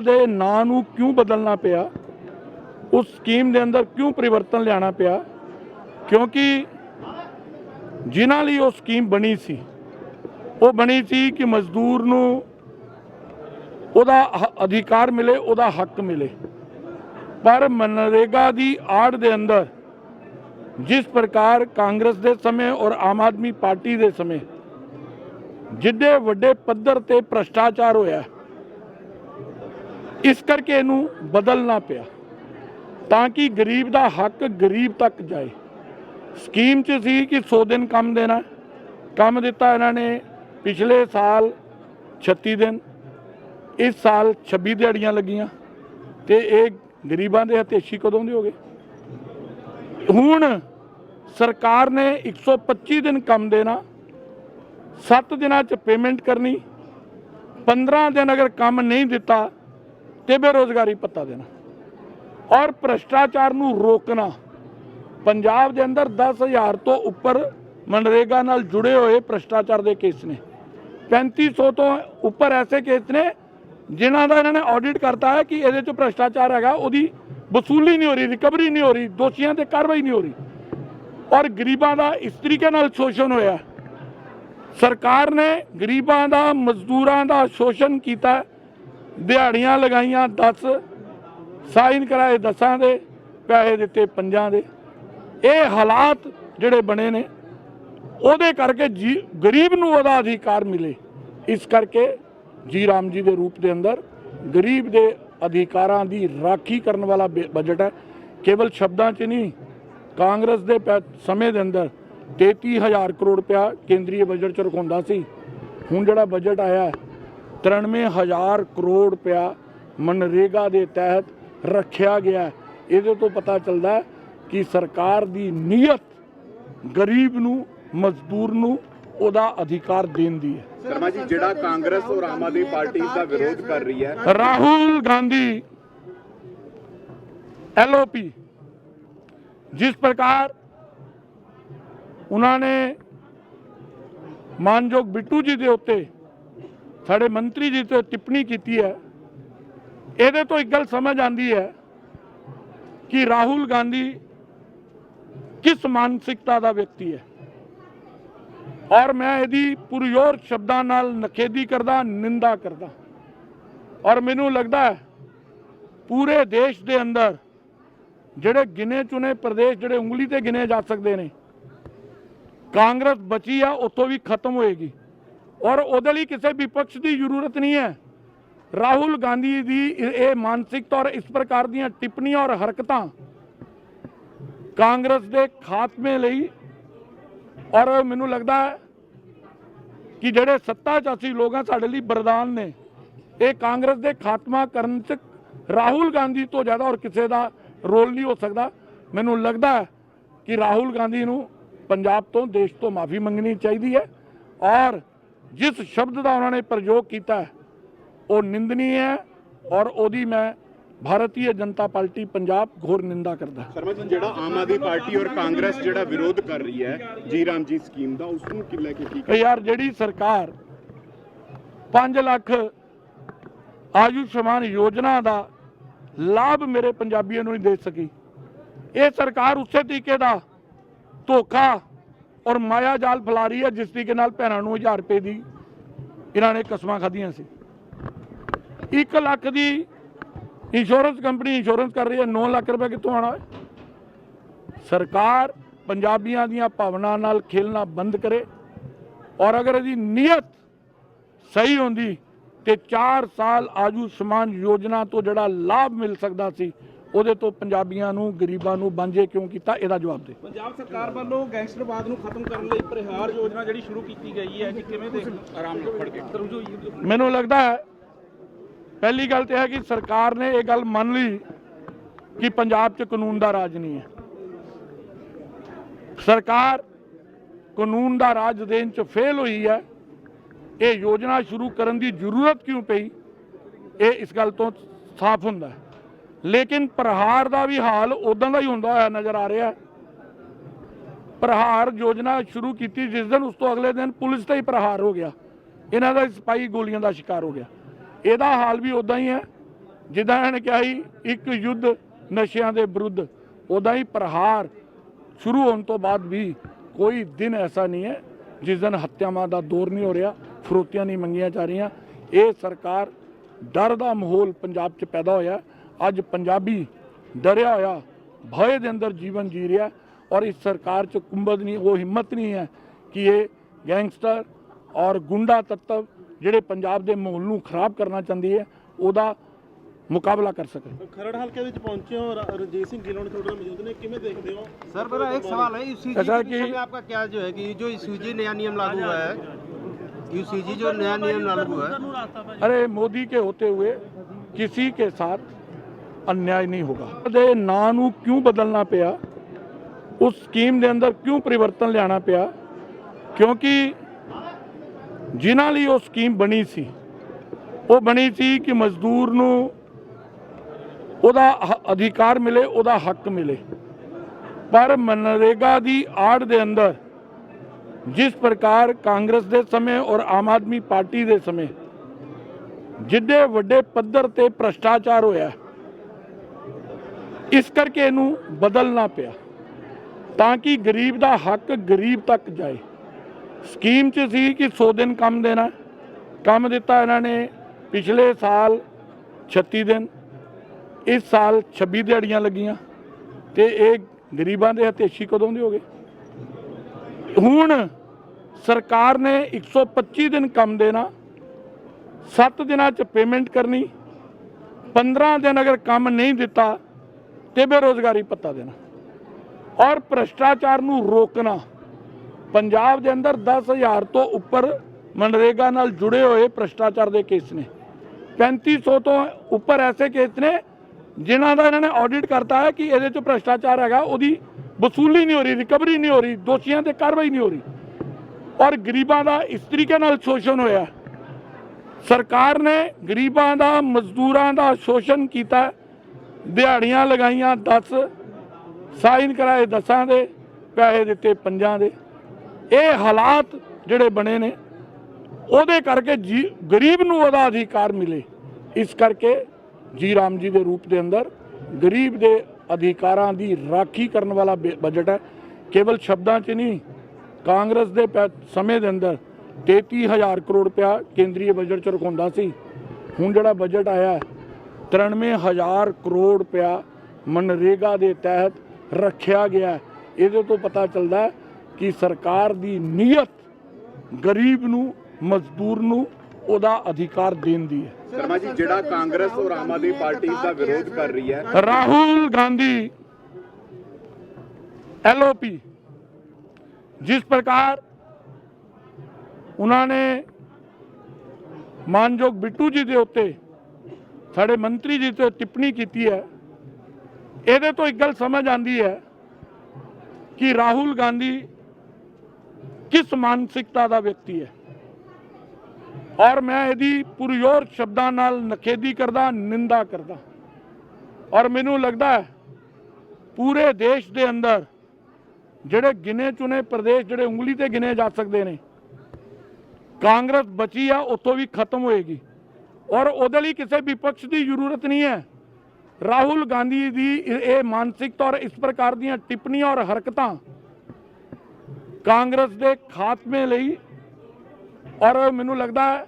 ਦੇ ਨਾਂ ਨੂੰ ਕਿਉਂ ਬਦਲਣਾ ਪਿਆ? ਉਸ ਸਕੀਮ ਦੇ ਅੰਦਰ ਕਿਉਂ ਪਰਿਵਰਤਨ ਲਿਆਣਾ ਪਿਆ? ਕਿਉਂਕਿ ਜਿਨ੍ਹਾਂ ਲਈ ਉਹ ਸਕੀਮ ਬਣੀ ਸੀ, ਉਹ ਬਣੀ ਸੀ ਕਿ ਮਜ਼ਦੂਰ ਨੂੰ ਉਹਦਾ ਅਧਿਕਾਰ ਮਿਲੇ, ਉਹਦਾ ਹੱਕ ਮਿਲੇ। ਪਰ ਮਨਰੇਗਾ ਦੀ ਆੜ ਦੇ ਅੰਦਰ ਜਿਸ ਪ੍ਰਕਾਰ ਕਾਂਗਰਸ ਦੇ ਸਮੇਂ ਔਰ ਆਮ ਆਦਮੀ ਪਾਰਟੀ ਦੇ ਸਮੇਂ ਜਿੱਡੇ ਵੱਡੇ ਪੱਧਰ ਤੇ ਭ੍ਰਸ਼ਟਾਚਾਰ ਹੋਇਆ ਇਸ ਕਰਕੇ ਇਹਨੂੰ ਬਦਲਣਾ ਪਿਆ ਤਾਂ ਕਿ ਗਰੀਬ ਦਾ ਹੱਕ ਗਰੀਬ ਤੱਕ ਜਾਏ। ਸਕੀਮ 'ਚ ਸੀ ਕਿ 100 ਦਿਨ ਕੰਮ ਦੇਣਾ। ਕੰਮ ਦਿੱਤਾ ਇਹਨਾਂ ਨੇ ਪਿਛਲੇ ਸਾਲ 36 ਦਿਨ। ਇਸ ਸਾਲ 26 ਦਿਹਾੜੀਆਂ ਲੱਗੀਆਂ ਤੇ ਇਹ ਗਰੀਬਾਂ ਦੇ ਹਤੇਸ਼ੀ ਕਦੋਂ ਦੇ ਹੋ ਗਏ? ਹੁਣ ਸਰਕਾਰ ਨੇ 125 ਦਿਨ ਕੰਮ ਦੇਣਾ। 7 ਦਿਨਾਂ 'ਚ ਪੇਮੈਂਟ ਕਰਨੀ। 15 ਦਿਨ ਅਗਰ ਕੰਮ ਨਹੀਂ ਦਿੱਤਾ ਤੇ ਬੇਰੋਜ਼ਗਾਰੀ ਪੱਤਾ ਦੇਣਾ ਔਰ ਭ੍ਰਸ਼ਟਾਚਾਰ ਨੂੰ ਰੋਕਣਾ। ਪੰਜਾਬ ਦੇ ਅੰਦਰ 10000 ਤੋਂ ਉੱਪਰ ਮਨਰੇਗਾ ਨਾਲ ਜੁੜੇ ਹੋਏ ਭ੍ਰਸ਼ਟਾਚਾਰ ਦੇ ਕੇਸ ਨੇ। 3500 ਤੋਂ ਉੱਪਰ ਐਸੇ ਕੇਸ ਨੇ ਜਿਨ੍ਹਾਂ ਦਾ ਇਹਨਾਂ ਨੇ ਆਡਿਟ ਕਰਤਾ ਹੈ ਕਿ ਇਹਦੇ 'ਚ ਭ੍ਰਸ਼ਟਾਚਾਰ ਹੈਗਾ, ਉਹਦੀ ਵਸੂਲੀ ਨਹੀਂ ਹੋ ਰਹੀ ਰਿਕਵਰੀ ਨਹੀਂ ਹੋ ਰਹੀ, ਦੋਸ਼ੀਆਂ ਤੇ ਕਾਰਵਾਈ ਨਹੀਂ ਹੋ ਰਹੀ। ਔਰ ਗਰੀਬਾਂ ਦਾ ਇਸ ਤਰੀਕੇ ਨਾਲ ਸ਼ੋਸ਼ਣ ਹੋਇਆ। ਸਰਕਾਰ ਨੇ ਗਰੀਬਾਂ ਦਾ, ਮਜ਼ਦੂਰਾਂ ਦਾ ਸ਼ੋਸ਼ਣ ਕੀਤਾ। ਦਿਹਾੜੀਆਂ ਲਗਾਈਆਂ 10 ਸਾਈਨ ਕਰਾਏ ਦਸਾਂ ਦੇ, ਪੈਸੇ ਦਿੱਤੇ ਪੰਜਾਂ ਦੇ। ਇਹ ਹਾਲਾਤ ਜਿਹੜੇ ਬਣੇ ਨੇ, ਉਹਦੇ ਕਰਕੇ ਜੀ, ਗਰੀਬ ਨੂੰ ਉਹਦਾ ਅਧਿਕਾਰ ਮਿਲੇ। ਇਸ ਕਰਕੇ ਜੀ ਰਾਮ ਜੀ ਦੇ ਰੂਪ ਦੇ ਅੰਦਰ ਗਰੀਬ ਦੇ ਅਧਿਕਾਰਾਂ ਦੀ ਰਾਖੀ ਕਰਨ ਵਾਲਾ ਬ- ਬਜਟ ਹੈ। ਕੇਵਲ ਸ਼ਬਦਾਂ 'ਚ ਨਹੀਂ, ਕਾਂਗਰਸ ਦੇ ਪੈ- ਸਮੇਂ ਦੇ ਅੰਦਰ 33000 ਕਰੋੜ ਰੁਪਇਆ ਕੇਂਦਰੀ ਬਜਟ 'ਚ ਰਖਾਉਂਦਾ ਸੀ। ਹੁਣ ਜਿਹੜਾ ਬਜਟ ਆਇਆ 93000 ਕਰੋੜ ਰੁਪਇਆ ਮਨਰੇਗਾ ਦੇ ਤਹਿਤ ਰੱਖਿਆ ਗਿਆ। ਇਹਦੇ ਤੋਂ ਪਤਾ ਚੱਲਦਾ ਹੈ ਕਿ ਸਰਕਾਰ ਦੀ ਨੀਅਤ ਗਰੀਬ ਨੂੰ ਮਜ਼ਦੂਰ ਨੂੰ ਉਹਦਾ ਅਧਿਕਾਰ ਦੇਣ ਦੀ ਹੈ ਸ਼ਰਮਾ ਜੀ ਜਿਹੜਾ ਕਾਂਗਰਸ ਔਰ ਆਮ ਆਦਮੀ ਪਾਰਟੀ ਦਾ ਵਿਰੋਧ ਕਰ ਰਹੀ ਹੈ ਰਾਹੁਲ ਗਾਂधी ਐਲਓਪੀ ਜਿਸ ਪ੍ਰਕਾਰ ਉਹਨਾਂ ਨੇ ਮਾਨਯੋਗ ਬਿੱਟੂ ਜੀ ਦੇ ਉੱਤੇ ਸਾਡੇ ਮੰਤਰੀ ਜੀ ਤੇ ਟਿੱਪਣੀ ਕੀਤੀ ਹੈ। ਇਹਦੇ ਤੋਂ ਇੱਕ ਗੱਲ ਸਮਝ ਆਂਦੀ ਹੈ ਕਿ ਰਾਹੁਲ ਗਾਂਧੀ ਕਿਸ ਮਾਨਸਿਕਤਾ ਦਾ ਵਿਅਕਤੀ ਹੈ। ਔਰ ਮੈਂ ਇਹਦੀ ਪੁਰਯੋਰ ਸ਼ਬਦਾਂ ਨਾਲ ਨਖੇਦੀ ਕਰਦਾ, ਨਿੰਦਾ ਕਰਦਾ। ਔਰ ਮੈਨੂੰ ਲੱਗਦਾ ਹੈ ਪੂਰੇ ਦੇਸ਼ ਦੇ ਅੰਦਰ ਜਿਹੜੇ ਗਿਨੇ ਚੁਨੇ ਪ੍ਰਦੇਸ਼, ਜਿਹੜੇ ਉਂਗਲੀ ਤੇ ਗਿਣੇ ਜਾ ਸਕਦੇ ਨੇ, ਕਾਂਗਰਸ ਬਚੀ ਆ, ਉੱਥੋਂ ਵੀ ਖਤਮ ਹੋਏਗੀ। ਔਰ ਉਹਦੇ ਲਈ ਕਿਸੇ ਵਿਪਕਸ਼ ਦੀ ਜ਼ਰੂਰਤ ਨਹੀਂ ਹੈ। ਰਾਹੁਲ ਗਾਂਧੀ ਦੀ ਇਹ ਇਹ ਮਾਨਸਿਕਤਾ ਔਰ ਇਸ ਪ੍ਰਕਾਰ ਦੀਆਂ ਟਿੱਪਣੀਆਂ ਔਰ ਹਰਕਤਾਂ ਕਾਂਗਰਸ ਦੇ ਖਾਤਮੇ ਲਈ ਔਰ ਮੈਨੂੰ ਲੱਗਦਾ ਹੈ ਕਿ ਜਿਹੜੇ ਸੱਤਾ 'ਚ ਅਸੀਂ ਲੋਕ ਹਾਂ ਸਾਡੇ ਲਈ ਬਰਦਾਨ ਨੇ, ਇਹ ਕਾਂਗਰਸ ਦੇ ਖਾਤਮਾ ਕਰਨ 'ਚ ਰਾਹੁਲ ਗਾਂਧੀ ਤੋਂ ਜ਼ਿਆਦਾ ਔਰ ਕਿਸੇ ਦਾ ਰੋਲ ਨਹੀਂ ਹੋ ਸਕਦਾ। ਮੈਨੂੰ ਲੱਗਦਾ ਹੈ ਕਿ ਰਾਹੁਲ ਗਾਂਧੀ ਨੂੰ ਪੰਜਾਬ ਤੋਂ, ਦੇਸ਼ ਤੋਂ ਮਾਫੀ ਮੰਗਣੀ ਚਾਹੀਦੀ ਹੈ ਔਰ ਜਿਸ ਸ਼ਬਦ ਦਾ ਉਹਨਾਂ ਨੇ ਪ੍ਰਯੋਗ ਕੀਤਾ ਉਹ ਨਿੰਦਨੀ ਹੈ ਔਰ ਉਹਦੀ ਮੈਂ ਭਾਰਤੀ ਜਨਤਾ ਪਾਰਟੀ ਪੰਜਾਬ ਘੋਰ ਨਿੰਦਾ ਕਰਦਾ ਸ਼ਰਮਾ ਜੀ ਜਿਹੜਾ ਆਮ ਆਦਮੀ ਪਾਰਟੀ ਔਰ ਕਾਂਗਰਸ ਜਿਹੜਾ ਵਿਰੋਧ ਕਰ ਰਹੀ ਹੈ ਜੀ ਰਾਮ ਜੀ ਸਕੀਮ ਦਾ ਉਸ ਨੂੰ ਕਿ ਲੈ ਕੇ ਕੀ ਕਿ ਯਾਰ ਜਿਹੜੀ ਸਰਕਾਰ 5 ਲੱਖ ਆਯੁਸ਼ਮਾਨ ਯੋਜਨਾ ਦਾ ਲਾਭ ਮੇਰੇ ਪੰਜਾਬੀਆਂ ਨੂੰ ਨਹੀਂ ਦੇ ਸਕੀ ਇਹ ਸਰਕਾਰ ਉਸੇ ਤਰੀਕੇ ਦਾ ਧੋਖਾ ਔਰ ਮਾਇਆ ਜਾਲ ਫੈਲਾ ਰਹੀ ਹੈ, ਜਿਸ ਤਰੀਕੇ ਨਾਲ ਭੈਣਾਂ ਨੂੰ 1000 ਰੁਪਏ ਦੀ ਇਹਨਾਂ ਨੇ ਕਸਮਾਂ ਖਾਧੀਆਂ ਸੀ। 1 ਲੱਖ ਦੀ ਇੰਸ਼ੋਰੈਂਸ ਕੰਪਨੀ ਇੰਸ਼ੋਰੈਂਸ ਕਰ ਰਹੀ ਹੈ 9 ਲੱਖ ਰੁਪਏ ਕਿੱਥੋਂ ਆਣਾ ਹੈ? ਸਰਕਾਰ ਪੰਜਾਬੀਆਂ ਦੀਆਂ ਭਾਵਨਾ ਨਾਲ ਖੇਲਣਾ ਬੰਦ ਕਰੇ ਔਰ ਅਗਰ ਇਹਦੀ ਨੀਅਤ ਸਹੀ ਹੁੰਦੀ ਤੇ 4 ਸਾਲ ਆਯੁਸ਼ਮਾਨ ਯੋਜਨਾ ਤੋਂ ਜਿਹੜਾ ਲਾਭ ਮਿਲ ਸਕਦਾ ਸੀ ਉਹਦੇ ਤੋਂ ਪੰਜਾਬੀਆਂ ਨੂੰ ਗਰੀਬਾਂ ਨੂੰ ਬਾਂਝੇ ਕਿਉਂ ਕੀਤਾ? ਇਹਦਾ ਜਵਾਬ ਦੇ। ਪੰਜਾਬ ਸਰਕਾਰ ਵੱਲੋਂ ਗੈਂਗਸਟਰਵਾਦ ਨੂੰ ਖਤਮ ਕਰਨ ਲਈ ਪ੍ਰਹਾਰ ਯੋਜਨਾ ਜਿਹੜੀ ਸ਼ੁਰੂ ਕੀਤੀ ਗਈ ਹੈ ਕਿ ਕਿਵੇਂ ਦੇ ਆਰਾਮ ਨਾਲ ਫੜ ਕੇ ਮੈਨੂੰ ਲੱਗਦਾ ਹੈ ਪਹਿਲੀ ਗੱਲ ਤੇ ਹੈ ਕਿ ਸਰਕਾਰ ਨੇ ਇਹ ਗੱਲ ਮੰਨ ਲਈ ਕਿ ਪੰਜਾਬ 'ਚ ਕਾਨੂੰਨ ਦਾ ਰਾਜ ਨਹੀਂ ਹੈ। ਸਰਕਾਰ ਕਾਨੂੰਨ ਦਾ ਰਾਜ ਦੇਣ 'ਚ ਫੇਲ ਹੋਈ ਹੈ। ਇਹ ਯੋਜਨਾ ਸ਼ੁਰੂ ਕਰਨ ਦੀ ਜ਼ਰੂਰਤ ਕਿਉਂ ਪਈ? ਇਹ ਇਸ ਗੱਲ ਤੋਂ ਸਾਫ਼ ਹੁੰਦਾ ਹੈ। ਲੇਕਿਨ ਪ੍ਰਹਾਰ ਦਾ ਵੀ ਹਾਲ ਉਦਾਂ ਦਾ ਹੀ ਹੁੰਦਾ ਹੋਇਆ ਨਜ਼ਰ ਆ ਰਿਹਾ ਪ੍ਰਹਾਰ ਯੋਜਨਾ ਸ਼ੁਰੂ ਕੀਤੀ, ਜਿਸ ਦਿਨ ਉਸ ਤੋਂ ਅਗਲੇ ਦਿਨ ਪੁਲਿਸ ਤੇ ਹੀ ਪ੍ਰਹਾਰ ਹੋ ਗਿਆ। ਇਹਨਾਂ ਦਾ ਸਿਪਾਹੀ ਗੋਲੀਆਂ ਦਾ ਸ਼ਿਕਾਰ ਹੋ ਗਿਆ। ਇਹਦਾ ਹਾਲ ਵੀ ਉਦਾਂ ਹੀ ਹੈ। ਜਿੱਦਾਂ ਇਹਨੇ ਕਿਹਾ ਸੀ, ਇੱਕ ਯੁੱਧ ਨਸ਼ਿਆਂ ਦੇ ਵਿਰੁੱਧ। ਉਹਦਾ ਹੀ ਪ੍ਰਹਾਰ ਸ਼ੁਰੂ ਹੋਣ ਤੋਂ ਬਾਅਦ ਵੀ ਕੋਈ ਦਿਨ ਐਸਾ ਨਹੀਂ ਹੈ, ਜਿਸ ਦਿਨ ਹੱਤਿਆਵਾਂ ਦਾ ਦੌਰ ਨਹੀਂ ਹੋ ਰਿਹਾ, ਫਰੋਤੀਆਂ ਨਹੀਂ ਮੰਗੀਆਂ ਜਾ ਰਹੀਆਂ। ਇਹ ਸਰਕਾਰ ਡਰ ਦਾ ਮਾਹੌਲ ਪੰਜਾਬ 'ਚ ਪੈਦਾ ਹੋਇਆ। ਅੱਜ ਪੰਜਾਬੀ ਡਰਿਆ ਹੋਇਆ ਭਏ ਦੇ ਅੰਦਰ ਜੀਵਨ ਜੀ ਰਿਹਾ ਔਰ ਇਸ ਸਰਕਾਰ 'ਚ ਕੁੰਭਦ ਨਹੀਂ ਉਹ ਹਿੰਮਤ ਨਹੀਂ ਹੈ ਕਿ ਇਹ ਗੈਂਗਸਟਰ ਔਰ ਗੁੰਡਾ ਤੱਤਵ ਜਿਹੜੇ ਪੰਜਾਬ ਦੇ ਮਾਹੌਲ ਨੂੰ ਖਰਾਬ ਕਰਨਾ ਚਾਹੁੰਦੀ ਹੈ ਉਹਦਾ ਮੁਕਾਬਲਾ ਕਰ ਸਕੇ ਖਰੜ ਹਲਕੇ ਵਿੱਚ ਪਹੁੰਚੇ ਹੋ ਰ- ਰਣਜੀਤ ਸਿੰਘ ਗਿੱਲੋਂ ਨੇ ਤੁਹਾਡੇ ਨਾਲ ਮੌਜੂਦ ਨੇ ਕਿਵੇਂ ਦੇਖਦੇ ਹੋ सर मेरा एक सवाल है यूसीजी ऐसा के विषय कि- में आपका क्या जो है कि ये जो यूसीजी नया नियम लागू हुआ है यूसीजी जो नया नियम लागू हुआ है अरे मोदी के होते हुए किसी के साथ अन्याय नहीं होगा ਦੇ ਨਾਂ ਨੂੰ ਕਿਉਂ ਬਦਲਣਾ ਪਿਆ ਉਸ ਸਕੀਮ ਦੇ ਅੰਦਰ ਕਿਉਂ ਪਰਿਵਰਤਨ ਲਿਆਣਾ ਪਿਆ ਕਿਉਂਕਿ ਜਿਨ੍ਹਾਂ ਲਈ ਉਹ ਸਕੀਮ ਬਣੀ ਸੀ ਉਹ ਬਣੀ ਸੀ ਕਿ ਮਜ਼ਦੂਰ ਨੂੰ ਉਹਦਾ ਹ- ਅਧਿਕਾਰ ਮਿਲੇ ਉਹਦਾ ਹੱਕ ਮਿਲੇ ਪਰ ਮਨਰੇਗਾ ਦੀ ਆੜ ਦੇ ਅੰਦਰ ਜਿਸ ਪ੍ਰਕਾਰ ਕਾਂਗਰਸ ਦੇ ਸਮੇਂ ਔਰ ਆਮ ਆਦਮੀ ਪਾਰਟੀ ਦੇ ਸਮੇਂ ਜਿੱਡੇ ਵੱਡੇ ਪੱਧਰ ਤੇ ਭ੍ਰਸ਼ਟਾਚਾਰ ਹੋਇਆ ਇਸ ਕਰਕੇ ਇਹਨੂੰ ਬਦਲਣਾ ਪਿਆ ਤਾਂ ਕਿ ਗਰੀਬ ਦਾ ਹੱਕ ਗਰੀਬ ਤੱਕ ਜਾਏ। ਸਕੀਮ 'ਚ ਸੀ ਕਿ 100 ਦਿਨ ਕੰਮ ਦੇਣਾ। ਕੰਮ ਦਿੱਤਾ ਇਹਨਾਂ ਨੇ ਪਿਛਲੇ ਸਾਲ 36 ਦਿਨ। ਇਸ ਸਾਲ 26 ਦਿਹਾੜੀਆਂ ਲੱਗੀਆਂ ਤੇ ਇਹ ਗਰੀਬਾਂ ਦੇ ਹਤੇਸ਼ੀ ਕਦੋਂ ਦੇ ਹੋ ਗਏ? ਹੁਣ ਸਰਕਾਰ ਨੇ 125 ਦਿਨ ਕੰਮ ਦੇਣਾ। 7 ਦਿਨਾਂ ਚ ਪੇਮੈਂਟ ਕਰਨੀ। 15 ਦਿਨ ਅਗਰ ਕੰਮ ਨਹੀਂ ਦਿੱਤਾ ਤੇ ਬੇਰੋਜ਼ਗਾਰੀ ਪੱਤਾ ਦੇਣਾ। ਔਰ ਭ੍ਰਸ਼ਟਾਚਾਰ ਨੂੰ ਰੋਕਣਾ। ਪੰਜਾਬ ਦੇ ਅੰਦਰ 10000 ਤੋਂ ਉੱਪਰ ਮਨਰੇਗਾ ਨਾਲ ਜੁੜੇ ਹੋਏ ਭ੍ਰਸ਼ਟਾਚਾਰ ਦੇ ਕੇਸ ਨੇ। 3500 ਤੋਂ ਉੱਪਰ ਐਸੇ ਕੇਸ ਨੇ ਜਿਨ੍ਹਾਂ ਦਾ ਇਹਨਾਂ ਨੇ ਆਡਿਟ ਕਰਤਾ ਹੈ ਕਿ ਇਹਦੇ 'ਚ ਭ੍ਰਸ਼ਟਾਚਾਰ ਹੈਗਾ, ਉਹਦੀ ਵਸੂਲੀ ਨਹੀਂ ਹੋ ਰਹੀ ਰਿਕਵਰੀ ਨਹੀਂ ਹੋ ਰਹੀ, ਦੋਸ਼ੀਆਂ ਤੇ ਕਾਰਵਾਈ ਨਹੀਂ ਹੋ ਰਹੀ। ਔਰ ਗਰੀਬਾਂ ਦਾ ਇਸ ਤਰੀਕੇ ਨਾਲ ਸ਼ੋਸ਼ਣ ਹੋਇਆ। ਸਰਕਾਰ ਨੇ ਗਰੀਬਾਂ ਦਾ, ਮਜ਼ਦੂਰਾਂ ਦਾ ਸ਼ੋਸ਼ਣ ਕੀਤਾ। ਦਿਹਾੜੀਆਂ ਲਗਾਈਆਂ 10 ਸਾਈਨ ਕਰਾਏ ਦਸਾਂ ਦੇ, ਪੈਸੇ ਦਿੱਤੇ ਪੰਜਾਂ ਦੇ। ਇਹ ਹਾਲਾਤ ਜਿਹੜੇ ਬਣੇ ਨੇ, ਉਹਦੇ ਕਰਕੇ ਜੀ, ਗਰੀਬ ਨੂੰ ਉਹਦਾ ਅਧਿਕਾਰ ਮਿਲੇ। ਇਸ ਕਰਕੇ ਜੀ ਰਾਮ ਜੀ ਦੇ ਰੂਪ ਦੇ ਅੰਦਰ ਗਰੀਬ ਦੇ ਅਧਿਕਾਰਾਂ ਦੀ ਰਾਖੀ ਕਰਨ ਵਾਲਾ ਬ- ਬਜਟ ਹੈ। ਕੇਵਲ ਸ਼ਬਦਾਂ 'ਚ ਨਹੀਂ, ਕਾਂਗਰਸ ਦੇ ਪੈ- ਸਮੇਂ ਦੇ ਅੰਦਰ 33000 ਕਰੋੜ ਰੁਪਇਆ ਕੇਂਦਰੀ ਬਜਟ 'ਚ ਰਖਾਉਂਦਾ ਸੀ। ਹੁਣ ਜਿਹੜਾ ਬਜਟ ਆਇਆ 93000 ਕਰੋੜ ਰੁਪਇਆ ਮਨਰੇਗਾ ਦੇ ਤਹਿਤ ਰੱਖਿਆ ਗਿਆ ਇਹਦੇ ਤੋਂ ਪਤਾ ਚੱਲਦਾ ਹੈ ਕਿ ਸਰਕਾਰ ਦੀ ਨੀਅਤ ਗਰੀਬ ਨੂੰ ਮਜ਼ਦੂਰ ਨੂੰ ਉਹਦਾ ਅਧਿਕਾਰ ਦੇਣ ਦੀ ਹੈ। ਸ਼ਰਮਾ ਜੀ ਜਿਹੜਾ ਕਾਂਗਰਸ ਔਰ ਆਮ ਆਦਮੀ ਪਾਰਟੀ ਦਾ ਵਿਰੋਧ ਕਰ ਰਹੀ ਹੈ। ਰਾਹੁਲ ਗਾਂਧੀ ਐਲਓਪੀ ਜਿਸ ਪ੍ਰਕਾਰ ਉਹਨਾਂ ਨੇ ਮਾਨਯੋਗ ਬਿੱਟੂ ਜੀ ਦੇ ਉੱਤੇ ਸਾਡੇ ਮੰਤਰੀ ਜੀ ਤੇ ਟਿੱਪਣੀ ਕੀਤੀ ਹੈ, ਇਹਦੇ ਤੋਂ ਇੱਕ ਗੱਲ ਸਮਝ ਆਂਦੀ ਹੈ ਕਿ ਰਾਹੁਲ ਗਾਂਧੀ ਕਿਸ ਮਾਨਸਿਕਤਾ ਦਾ ਵਿਅਕਤੀ ਹੈ। ਔਰ ਮੈਂ ਇਹਦੀ ਪੁਰਯੋਰ ਸ਼ਬਦਾਂ ਨਾਲ ਨਖੇਦੀ ਕਰਦਾ, ਨਿੰਦਾ ਕਰਦਾ। ਔਰ ਮੈਨੂੰ ਲੱਗਦਾ ਹੈ, ਪੂਰੇ ਦੇਸ਼ ਦੇ ਅੰਦਰ ਜਿਹੜੇ ਗਿਨੇ ਚੁਨੇ ਪ੍ਰਦੇਸ਼, ਜਿਹੜੇ ਉਂਗਲੀ ਤੇ ਗਿਣੇ ਜਾ ਸਕਦੇ ਨੇ, ਕਾਂਗਰਸ ਬਚੀ ਆ, ਉੱਥੋਂ ਵੀ ਖਤਮ ਹੋਏਗੀ। ਔਰ ਉਹਦੇ ਲਈ ਕਿਸੇ ਵਿਪਕਸ਼ ਦੀ ਜ਼ਰੂਰਤ ਨਹੀਂ ਹੈ। ਰਾਹੁਲ ਗਾਂਧੀ ਦੀ ਇਹ ਇਹ ਮਾਨਸਿਕਤਾ ਔਰ ਇਸ ਪ੍ਰਕਾਰ ਦੀਆਂ ਟਿੱਪਣੀਆਂ ਔਰ ਹਰਕਤਾਂ ਕਾਂਗਰਸ ਦੇ ਖਾਤਮੇ ਲਈ ਔਰ ਮੈਨੂੰ ਲੱਗਦਾ ਹੈ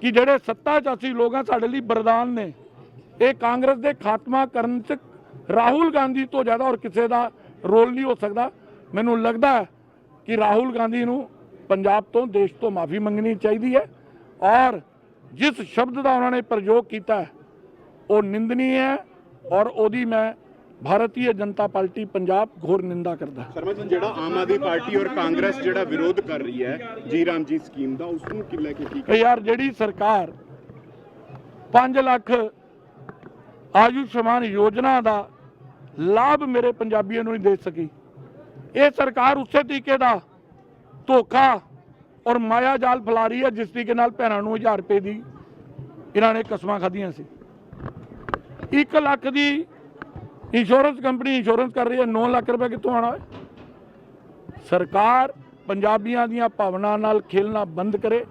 ਕਿ ਜਿਹੜੇ ਸੱਤਾ 'ਚ ਅਸੀਂ ਲੋਕ ਹਾਂ ਸਾਡੇ ਲਈ ਬਰਦਾਨ ਨੇ, ਇਹ ਕਾਂਗਰਸ ਦੇ ਖਾਤਮਾ ਕਰਨ 'ਚ ਰਾਹੁਲ ਗਾਂਧੀ ਤੋਂ ਜ਼ਿਆਦਾ ਔਰ ਕਿਸੇ ਦਾ ਰੋਲ ਨਹੀਂ ਹੋ ਸਕਦਾ। ਮੈਨੂੰ ਲੱਗਦਾ ਹੈ ਕਿ ਰਾਹੁਲ ਗਾਂਧੀ ਨੂੰ ਪੰਜਾਬ ਤੋਂ, ਦੇਸ਼ ਤੋਂ ਮਾਫੀ ਮੰਗਣੀ ਚਾਹੀਦੀ ਹੈ ਔਰ ਜਿਸ ਸ਼ਬਦ ਦਾ ਉਹਨਾਂ ਨੇ ਪ੍ਰਯੋਗ ਕੀਤਾ ਹੈ ਉਹ ਨਿੰਦਨੀ ਹੈ ਔਰ ਉਹਦੀ ਮੈਂ ਭਾਰਤੀ ਜਨਤਾ ਪਾਰਟੀ ਪੰਜਾਬ ਘੋਰ ਨਿੰਦਾ ਕਰਦਾ ਸ਼ਰਮਾ ਜੀ ਜਿਹੜਾ ਆਮ ਆਦਮੀ ਪਾਰਟੀ ਔਰ ਕਾਂਗਰਸ ਜਿਹੜਾ ਵਿਰੋਧ ਕਰ ਰਹੀ ਹੈ ਜੀ ਰਾਮ ਜੀ ਸਕੀਮ ਦਾ ਉਸ ਨੂੰ ਕਿ ਲੈ ਕੇ ਕੀ ਕਿ ਯਾਰ ਜਿਹੜੀ ਸਰਕਾਰ 5 ਲੱਖ ਆਯੁਸ਼ਮਾਨ ਯੋਜਨਾ ਦਾ ਲਾਭ ਮੇਰੇ ਪੰਜਾਬੀਆਂ ਨੂੰ ਨਹੀਂ ਦੇ ਸਕੀ ਇਹ ਸਰਕਾਰ ਉਸੇ ਤਰੀਕੇ ਦਾ ਧੋਖਾ ਔਰ ਮਾਇਆ ਜਾਲ ਫੈਲਾ ਰਹੀ ਹੈ, ਜਿਸ ਤਰੀਕੇ ਨਾਲ ਭੈਣਾਂ ਨੂੰ 1000 ਰੁਪਏ ਦੀ ਇਹਨਾਂ ਨੇ ਕਸਮਾਂ ਖਾਧੀਆਂ ਸੀ। 1 ਲੱਖ ਦੀ ਇੰਸ਼ੋਰੈਂਸ ਕੰਪਨੀ ਇੰਸ਼ੋਰੈਂਸ ਕਰ ਰਹੀ ਹੈ 9 ਲੱਖ ਰੁਪਏ ਕਿੱਥੋਂ ਆਣਾ ਹੈ? ਸਰਕਾਰ ਪੰਜਾਬੀਆਂ ਦੀਆਂ ਭਾਵਨਾ ਨਾਲ ਖੇਲਣਾ ਬੰਦ ਕਰੇ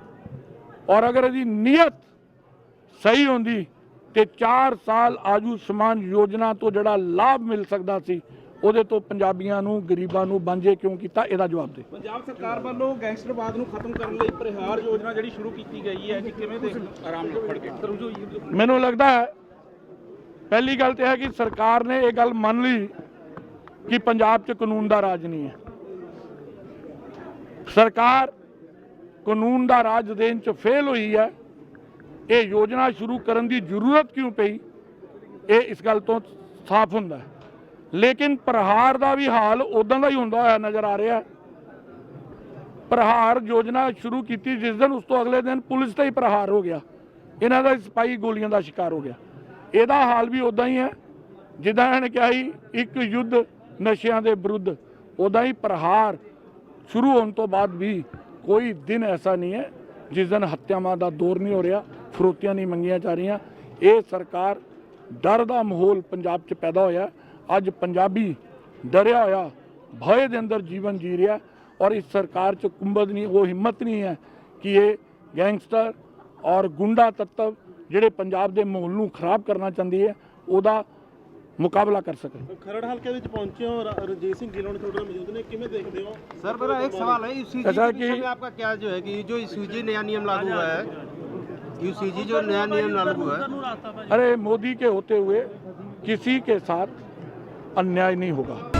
ਔਰ ਅਗਰ ਇਹਦੀ ਨੀਅਤ ਸਹੀ ਹੁੰਦੀ ਤੇ 4 ਸਾਲ ਆਯੁਸ਼ਮਾਨ ਯੋਜਨਾ ਤੋਂ ਜਿਹੜਾ ਲਾਭ ਮਿਲ ਸਕਦਾ ਸੀ ਉਹਦੇ ਤੋਂ ਪੰਜਾਬੀਆਂ ਨੂੰ ਗਰੀਬਾਂ ਨੂੰ ਵਾਂਝੇ ਕਿਉਂ ਕੀਤਾ? ਇਹਦਾ ਜਵਾਬ ਦੇ। ਪੰਜਾਬ ਸਰਕਾਰ ਵੱਲੋਂ ਗੈਂਗਸਟਰਵਾਦ ਨੂੰ ਖਤਮ ਕਰਨ ਲਈ ਪ੍ਰਹਾਰ ਯੋਜਨਾ ਜਿਹੜੀ ਸ਼ੁਰੂ ਕੀਤੀ ਗਈ ਹੈ ਕਿ ਕਿਵੇਂ ਦੇਖ ਆਰਾਮ ਨਾਲ ਫੜ ਕੇ। ਮੈਨੂੰ ਲੱਗਦਾ ਹੈ ਪਹਿਲੀ ਗੱਲ ਤੇ ਹੈ ਕਿ ਸਰਕਾਰ ਨੇ ਇਹ ਗੱਲ ਮੰਨ ਲਈ ਕਿ ਪੰਜਾਬ 'ਚ ਕਾਨੂੰਨ ਦਾ ਰਾਜ ਨਹੀਂ ਹੈ। ਸਰਕਾਰ ਕਾਨੂੰਨ ਦਾ ਰਾਜ ਦੇਣ 'ਚ ਫੇਲ ਹੋਈ ਹੈ। ਇਹ ਯੋਜਨਾ ਸ਼ੁਰੂ ਕਰਨ ਦੀ ਜ਼ਰੂਰਤ ਕਿਉਂ ਪਈ? ਇਹ ਇਸ ਗੱਲ ਤੋਂ ਸਾਫ਼ ਹੁੰਦਾ ਹੈ। ਲੇਕਿਨ ਪ੍ਰਹਾਰ ਦਾ ਵੀ ਹਾਲ ਉਦਾਂ ਦਾ ਹੀ ਹੁੰਦਾ ਹੋਇਆ ਨਜ਼ਰ ਆ ਰਿਹਾ। ਪ੍ਰਹਾਰ ਯੋਜਨਾ ਸ਼ੁਰੂ ਕੀਤੀ, ਜਿਸ ਦਿਨ ਉਸ ਤੋਂ ਅਗਲੇ ਦਿਨ ਪੁਲਿਸ ਤੇ ਹੀ ਪ੍ਰਹਾਰ ਹੋ ਗਿਆ। ਇਹਨਾਂ ਦਾ ਸਿਪਾਹੀ ਗੋਲੀਆਂ ਦਾ ਸ਼ਿਕਾਰ ਹੋ ਗਿਆ। ਇਹਦਾ ਹਾਲ ਵੀ ਉਦਾਂ ਹੀ ਹੈ। ਜਿੱਦਾਂ ਇਹਨਾਂ ਨੇ ਕਿਹਾ ਸੀ, ਇੱਕ ਯੁੱਧ ਨਸ਼ਿਆਂ ਦੇ ਵਿਰੁੱਧ। ਉਦਾਂ ਹੀ ਪ੍ਰਹਾਰ ਸ਼ੁਰੂ ਹੋਣ ਤੋਂ ਬਾਅਦ ਵੀ ਕੋਈ ਦਿਨ ਐਸਾ ਨਹੀਂ ਹੈ, ਜਿਸ ਦਿਨ ਹੱਤਿਆਵਾਂ ਦਾ ਦੌਰ ਨਹੀਂ ਹੋ ਰਿਹਾ, ਫਰੋਤੀਆਂ ਨਹੀਂ ਮੰਗੀਆਂ ਜਾ ਰਹੀਆਂ। ਇਹ ਸਰਕਾਰ ਡਰ ਦਾ ਮਾਹੌਲ ਪੰਜਾਬ 'ਚ ਪੈਦਾ ਹੋਇਆ। ਅੱਜ ਪੰਜਾਬੀ ਡਰਿਆ ਹੋਇਆ ਭਏ ਦੇ ਅੰਦਰ ਜੀਵਨ ਜੀ ਰਿਹਾ ਔਰ ਇਸ ਸਰਕਾਰ 'ਚ ਕੁੰਭਦ ਨਹੀਂ ਉਹ ਹਿੰਮਤ ਨਹੀਂ ਹੈ ਕਿ ਇਹ ਗੈਂਗਸਟਰ ਔਰ ਗੁੰਡਾ ਤੱਤਵ ਜਿਹੜੇ ਪੰਜਾਬ ਦੇ ਮਾਹੌਲ ਨੂੰ ਖਰਾਬ ਕਰਨਾ ਚਾਹੁੰਦੀ ਹੈ ਉਹਦਾ ਮੁਕਾਬਲਾ ਕਰ ਸਕਣ ਖਰੜ ਹਲਕੇ ਵਿੱਚ ਪਹੁੰਚੇ ਹੋ ਰ- ਰਣਜੀਤ ਸਿੰਘ ਗਿੱਲੋਂ ਨੇ ਤੁਹਾਡੇ ਨਾਲ ਮੌਜੂਦ ਨੇ ਕਿਵੇਂ ਦੇਖਦੇ ਹੋ सर मेरा एक सवाल है यूसीजी ऐसा के विषय कि- में आपका क्या जो है कि जो यूसीजी नया नियम लागू हुआ है यूसीजी जो नया नियम लागू हुआ है अरे मोदी के होते हुए किसी के साथ अन्याय नहीं होगा